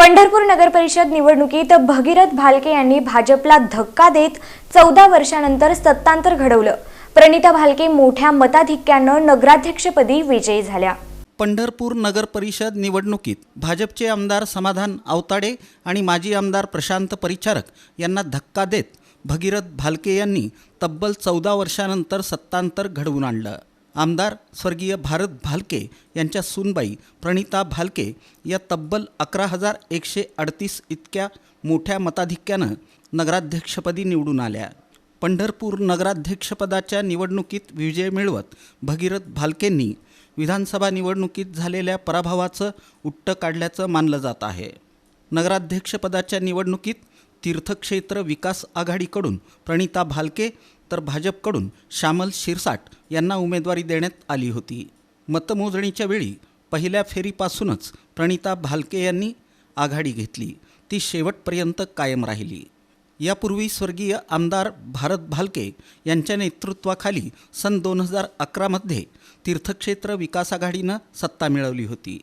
पंढरपूर नगरपरिषद निवडणुकीत भगीरथ भालके यांनी भाजपला धक्का देत चौदा वर्षानंतर सत्तांतर घडवलं. प्रणिता भालके मोठ्या मताधिक्यानं नगराध्यक्षपदी विजयी झाल्या. पंढरपूर नगर परिषद निवडणुकीत भाजपचे आमदार समाधान आवताडे आणि माजी आमदार प्रशांत परिचारक यांना धक्का देत भगीरथ भालके यांनी तब्बल चौदा वर्षानंतर सत्तांतर घडवून आणलं. आमदार स्वर्गीय भारत भालके यांच्या सूनबाई प्रणिता भालके या तब्बल अकरा हजार एकशे अडतीस इतक्या मोठ्या मताधिक्यानं नगराध्यक्षपदी निवडून आल्या. पंढरपूर नगराध्यक्षपदाच्या निवडणुकीत विजय मिळवत भगीरथ भालकेंनी विधानसभा निवडणुकीत झालेल्या पराभवाचं उट्ट काढल्याचं मानलं जात आहे. नगराध्यक्षपदाच्या निवडणुकीत तीर्थक्षेत्र विकास आघाडीकडून प्रणिता भालके तर भाजपकडून श्यामल शिरसाट यांना उमेदवारी देण्यात आली होती. मतमोजणीच्या वेळी पहिल्या फेरीपासूनच प्रणिता भालके यांनी आघाडी घेतली. ती शेवटपर्यंत कायम राहिली. यापूर्वी स्वर्गीय आमदार भारत भालके यांच्या नेतृत्वाखाली सन दोन हजार अकरामध्ये तीर्थक्षेत्र विकास आघाडीनं सत्ता मिळवली होती.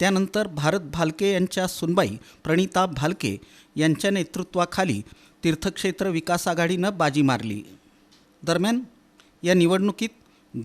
त्यानंतर भारत भालके यांच्या सुनबाई प्रणिता भालके यांच्या नेतृत्वाखाली तीर्थक्षेत्र विकास आघाडीनं बाजी मारली. दरम्यान या निवडणुकीत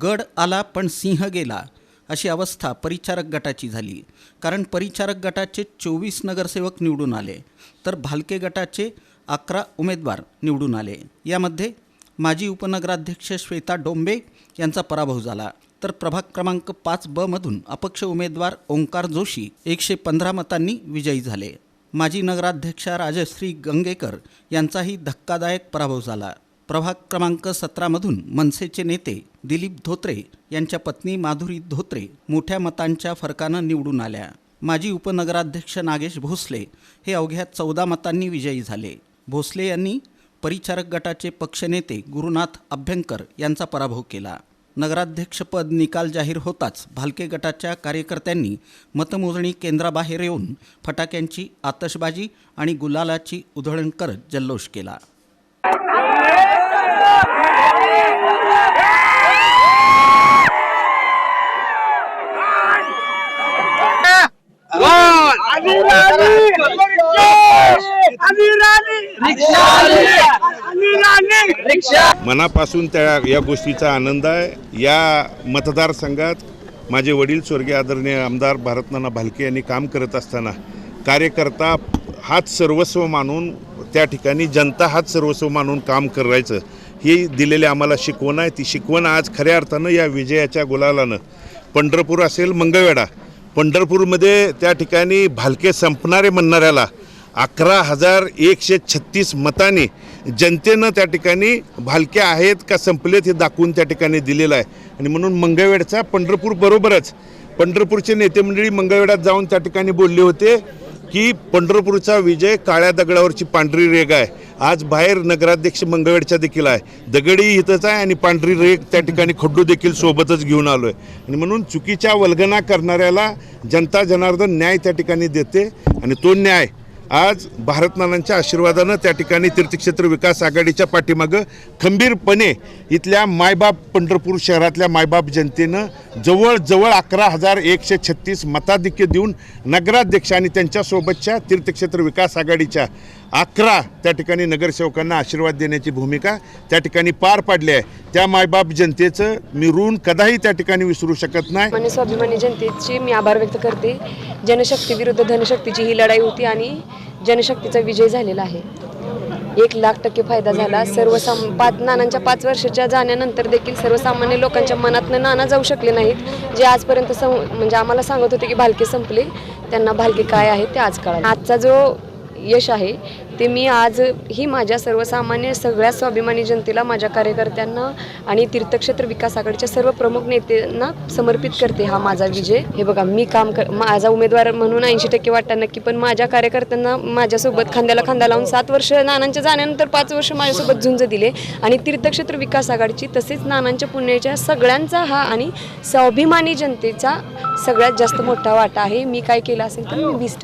गड आला पण सिंह गेला अशी अवस्था परिचारक गटाची झाली. कारण परिचारक गटाचे चोवीस नगरसेवक निवडून आले तर भालके गटाचे अकरा उमेदवार निवडून आले. यामध्ये माजी उपनगराध्यक्ष श्वेता डोंबे यांचा पराभव झाला. तर प्रभाग क्रमांक पाच ब मधून अपक्ष उमेदवार ओंकार जोशी एकशे पंधरा मतांनी विजयी झाले. माजी नगराध्यक्षा राजश्री गंगेकर यांचाही धक्कादायक पराभव झाला. प्रभाग क्रमांक सतरामधून मनसेचे नेते दिलीप धोत्रे यांच्या पत्नी माधुरी धोत्रे मोठ्या मतांच्या फरकानं निवडून आल्या. माजी उपनगराध्यक्ष नागेश भोसले हे अवघ्या चौदा मतांनी विजयी झाले. भोसले यांनी परिचारक गटाचे पक्षनेते गुरुनाथ अभ्यंकर यांचा पराभव केला. नगराध्यक्षपद निकाल जाहीर होताच भालके गटाच्या कार्यकर्त्यांनी मतमोजणी केंद्राबाहेर येऊन फटाक्यांची आतषबाजी आणि गुलालाची उधळण करत जल्लोष केला. मनापासून त्या या गोष्टीचा आनंद आहे. या मतदारसंघात माझे वडील स्वर्गीय आदरणीय आमदार भारतनाना भालके यांनी काम करत असताना कार्यकर्ता हाच सर्वस्व मानून त्या ठिकाणी जनता हाच सर्वस्व मानून काम करायचं. ही दिलेली आम्हाला शिकवण आहे. ती शिकवण आज खऱ्या अर्थानं या विजयाच्या गुलालानं. पंढरपूर असेल मंगळवेढा पंढरपूरमध्ये त्या ठिकाणी भालके संपणारे म्हणणाऱ्याला अकरा हजार एकशे छत्तीस मताने जनतेनं त्या ठिकाणी भालके आहेत का संपलेत हे दाखवून त्या ठिकाणी दिलेलं आहे. आणि म्हणून मंगळवेडचा पंढरपूर बरोबरच पंढरपूरचे नेते मंडळी मंगळवेढ्यात जाऊन त्या ठिकाणी बोलले होते की पंढरपूरचा विजय काळ्या दगडावरची पांढरी रेग आहे. आज बाहेर नगराध्यक्ष मंगळवेडच्या देखील आहे. दगडी इथंच आहे आणि पांढरी रेग त्या ठिकाणी खड्डू देखील सोबतच घेऊन आलो आहे आणि म्हणून चुकीच्या वल्गना करणाऱ्याला जनता जनार्दन न्याय त्या ठिकाणी देते आणि तो न्याय आज भारतनानांच्या आशीर्वादानं त्या ठिकाणी तीर्थक्षेत्र विकास आघाडीच्या पाठीमागं खंबीरपणे इथल्या मायबाप पंढरपूर शहरातल्या मायबाप जनतेनं जवळजवळ अकरा हजार एकशे छत्तीस मताधिक्य देऊन नगराध्यक्ष आणि त्यांच्यासोबतच्या तीर्थक्षेत्र विकास आघाडीच्या अकरा त्या ठिकाणी नगरसेवकांना आशीर्वाद देण्याची भूमिका त्या ठिकाणी पार पाडली आहे. त्या मायबाप जनतेचं मी ऋण कदाही त्या ठिकाणी विसरू शकत नाही. आणि स्वाभिमानी जनतेची मी आभार व्यक्त करते. जनशक्ती विरुद्ध धनशक्तीची ही लढाई होती आणि जनशक्तीचा विजय झालेला आहे. एक लाख टक्के फायदा झाला. सर्वसाम पाच नानांच्या पाच वर्षाच्या जाण्यानंतर देखील सर्वसामान्य लोकांच्या मनातनं नाना जाऊ शकले नाहीत. जे आजपर्यंत सं म्हणजे आम्हाला सांगत होते की भालके संपले त्यांना भालके काय आहे ते आज कळाले. आजचा जो यश आहे ते मी आज ही माझ्या सर्वसामान्य सगळ्या स्वाभिमानी जनतेला माझ्या कार्यकर्त्यांना आणि तीर्थक्षेत्र विकास आघाडीच्या सर्व प्रमुख नेत्यांना समर्पित करते हा माझा विजय. हे बघा मी काम कर माझा उमेदवार म्हणून ऐंशी टक्के वाटतं नक्की पण माझ्या कार्यकर्त्यांना माझ्यासोबत खांद्याला खांदा लावून सात वर्ष नानांच्या जाण्यानंतर पाच वर्ष माझ्यासोबत झुंज दिले आणि तीर्थक्षेत्र विकास आघाडीची तसेच नानांच्या पुण्याच्या सगळ्यांचा हा आणि स्वाभिमानी जनतेचा सगळ्यात जास्त मोठा वाटा आहे. मी काय केलं असेल तर मी वीस टक्के